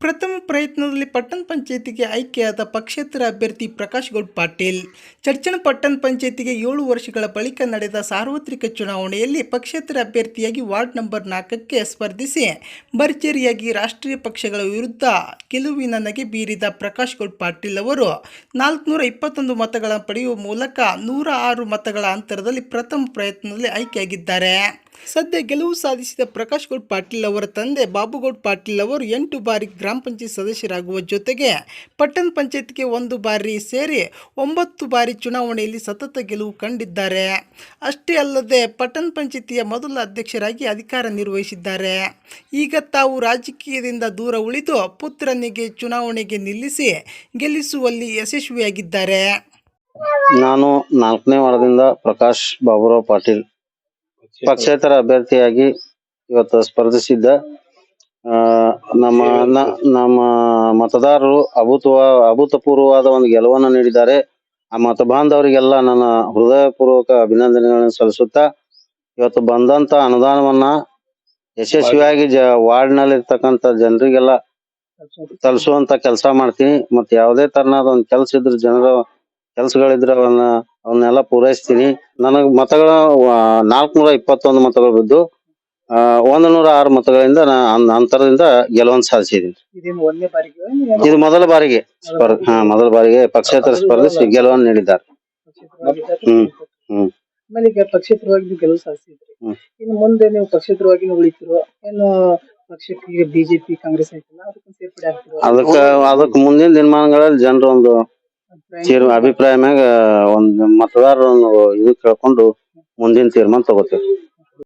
ಪ್ರಥಮ ಪ್ರಯತ್ನದಲ್ಲಿ ಪಟ್ಟಣ ಪಂಚಾಯತಿಗೆ ಆಯ್ಕೆಯಾದ ಪಕ್ಷೇತರ ಅಭ್ಯರ್ಥಿ ಪ್ರಕಾಶ್ ಗೌಡ್ ಪಾಟೀಲ್. ಚರ್ಚನ ಪಟ್ಟಣ ಪಂಚಾಯತಿಗೆ ಏಳು ವರ್ಷಗಳ ಬಳಿಕ ನಡೆದ ಸಾರ್ವತ್ರಿಕ ಚುನಾವಣೆಯಲ್ಲಿ ಪಕ್ಷೇತರ ಅಭ್ಯರ್ಥಿಯಾಗಿ ವಾರ್ಡ್ ನಂಬರ್ ನಾಲ್ಕಕ್ಕೆ ಸ್ಪರ್ಧಿಸಿ ಭರ್ಜರಿಯಾಗಿ ರಾಷ್ಟ್ರೀಯ ಪಕ್ಷಗಳ ವಿರುದ್ಧ ಗೆಲುವಿನ ನಗೆ ಬೀರಿದ ಪ್ರಕಾಶ್ ಗೌಡ್ ಪಾಟೀಲ್ ಅವರು ನಾಲ್ಕುನೂರ ಇಪ್ಪತ್ತೊಂದು ಮತಗಳನ್ನು ಪಡೆಯುವ ಮೂಲಕ ನೂರ ಆರು ಮತಗಳ ಅಂತರದಲ್ಲಿ ಪ್ರಥಮ ಪ್ರಯತ್ನದಲ್ಲಿ ಆಯ್ಕೆಯಾಗಿದ್ದಾರೆ. ಸದ್ಯ ಗೆಲುವು ಸಾಧಿಸಿದ ಪ್ರಕಾಶ್ ಗೌಡ್ ಪಾಟೀಲ್ ಅವರ ತಂದೆ ಬಾಬುಗೌಡ್ ಪಾಟೀಲ್ ಅವರು ಎಂಟು ಬಾರಿ ಗ್ರಾಮ ಪಂಚಾಯತ್ ಸದಸ್ಯರಾಗುವ ಜೊತೆಗೆ ಪಟ್ಟಣ ಪಂಚಾಯತ್ಗೆ ಒಂದು ಬಾರಿ ಸೇರಿ ಒಂಬತ್ತು ಬಾರಿ ಚುನಾವಣೆಯಲ್ಲಿ ಸತತ ಗೆಲುವು ಕಂಡಿದ್ದಾರೆ. ಅಷ್ಟೇ ಅಲ್ಲದೆ ಪಟ್ಟಣ ಪಂಚಾಯತಿಯ ಮೊದಲ ಅಧ್ಯಕ್ಷರಾಗಿ ಅಧಿಕಾರ ನಿರ್ವಹಿಸಿದ್ದಾರೆ. ಈಗ ತಾವು ರಾಜಕೀಯದಿಂದ ದೂರ ಉಳಿದು ಪುತ್ರನಿಗೆ ಚುನಾವಣೆಗೆ ನಿಲ್ಲಿಸಿ ಗೆಲ್ಲಿಸುವಲ್ಲಿ ಯಶಸ್ವಿಯಾಗಿದ್ದಾರೆ. ನಾನು ನಾಲ್ಕನೇ ವಾರದಿಂದ ಪ್ರಕಾಶ್ ಬಾಬುರಾವ್ ಪಾಟೀಲ್ ಪಕ್ಷೇತರ ಅಭ್ಯರ್ಥಿಯಾಗಿ ಇವತ್ತು ಸ್ಪರ್ಧಿಸಿದ್ದ ಆ, ನಮ್ಮ ನಮ್ಮ ಮತದಾರರು ಅಭೂತವ ಅಭೂತಪೂರ್ವವಾದ ಒಂದು ಗೆಲುವನ್ನು ನೀಡಿದ್ದಾರೆ. ಆ ಮತ ಬಾಂಧವರಿಗೆಲ್ಲ ನನ್ನ ಹೃದಯಪೂರ್ವಕ ಅಭಿನಂದನೆಗಳನ್ನು ಸಲ್ಲಿಸುತ್ತಾ ಇವತ್ತು ಬಂದಂತ ಅನುದಾನವನ್ನ ಯಶಸ್ವಿಯಾಗಿ ಜ ವಾರ್ಡ್ನಲ್ಲಿ ಇರ್ತಕ್ಕಂಥ ಜನರಿಗೆಲ್ಲ ತಲುಸುವಂತ ಕೆಲಸ ಮಾಡ್ತೀನಿ. ಮತ್ತೆ ಯಾವುದೇ ತರನಾದ ಒಂದು ಕೆಲಸ ಇದ್ರೆ ಜನರು ಕೆಲಸಗಳಿದ್ರೆ ಅವನ್ನ ಅವನ್ನೆಲ್ಲ ಪೂರೈಸ್ತೀನಿ. ನನಗ್ ಮತಗಳ ನಾಲ್ಕನೂರ ಇಪ್ಪತ್ತೊಂದು ಮತಗಳು ಬಿದ್ದು ಒಂದು ನೂರ ಆರು ಮತಗಳಿಂದ ಅಂತರದಿಂದ ಗೆಲುವನ್ನು ಸಾಧಿಸಿದ್ದೀನಿ. ಇದು ಮೊದಲ ಬಾರಿಗೆ ಸ್ಪರ್ಧ ಹಾ ಮೊದಲ ಬಾರಿಗೆ ಪಕ್ಷೇತರ ಸ್ಪರ್ಧಿಸಿ ಗೆಲುವನ್ನು ನೀಡಿದ್ದಾರೆ. ಹ್ಮ್ ಹ್ಮ್. ಆಮೇಲೆ ಪಕ್ಷೇತರವಾಗಿ ನೀವು ಗೆಲುವು ಸಾಧಿಸಿದ್ರಿ. ಇನ್ನು ಮುಂದೆ ನೀವು ಪಕ್ಷೇತರವಾಗಿ ನೀವು ಉಳಿತಿರೋ? ಏನು ಪಕ್ಷಕ್ಕೆ ಬಿಜೆಪಿ ಕಾಂಗ್ರೆಸ್ ಅದಕ್ಕ ಅದಕ್ಕೆ ಮುಂದಿನ ದಿನಮಾನಗಳಲ್ಲಿ ಜನರು ಒಂದು ತೀರ್ ಅಭಿಪ್ರಾಯ ಮ್ಯಾಗ ಒಂದ್ ಒಂದು ಇದು ಕೇಳ್ಕೊಂಡು ಮುಂದಿನ ತೀರ್ಮಾನ ತಗೋತೇವೆ.